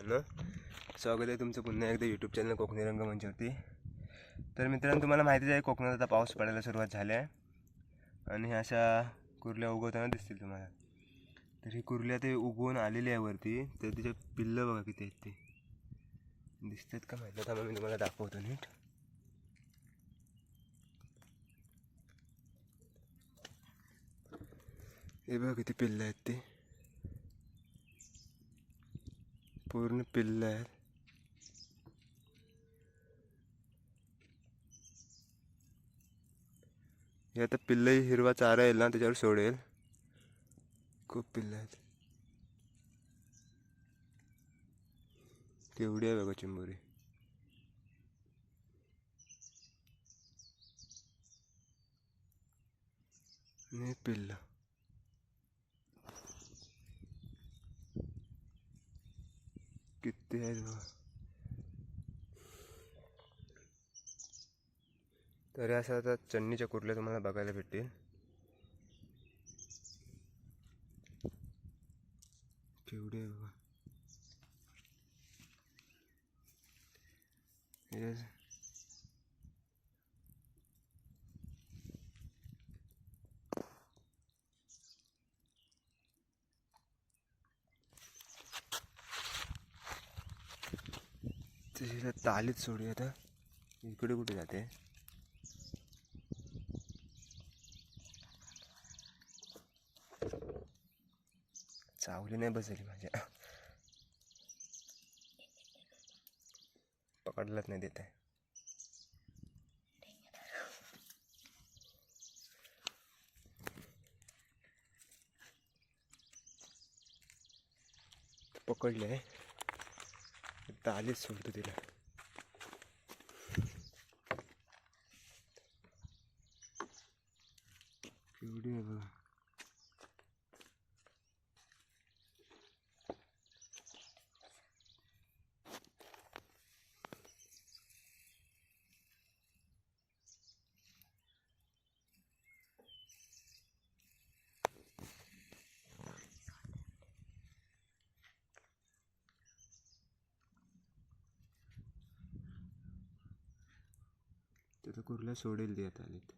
मित्रांनो स्वागत आहे तुमचं पुन्हा एकदा यूट्यूब चॅनल कोकणी रंगमंचावरती तर मित्रांनो तुम्हाला माहितीच आहे कोकणात आता पाऊस पडायला सुरुवात झाली आहे. आणि ह्या अशा कुर्ल्या उगवताना दिसतील तुम्हाला. तर ही कुर्ल्या ते उगवून आलेली आहे वरती. तर तिचे पिल्लं बघा किती आहेत ते. दिसतात का माहिती थांबा मी तुम्हाला दाखवतो नीट. हे बघा किती पिल्लं आहेत ते. पूर्ण पिल्लं आहेत. हे आता पिल्लंही हिरवा चारा येईल ना त्याच्यावर सोडेल. खूप पिल्लं आहेत. केवढी आहे बघा चिंबोरी. आणि पिल्लं. किती बघा तर असं आता चन्नीच्या कुर्ल्या तुम्हाला बघायला भेटतील. केवढे आहे बघा हे तिला तालीत सोडूया आता. इकडे कुठे जाते? चावली नाही बसली माझ्या. पकडलाच नाही देत. आहे पकडले आहे आलीच सोडतो तिला. एवढी आहे बघा. तिथं कुर्ला सोडेल ती आलेत.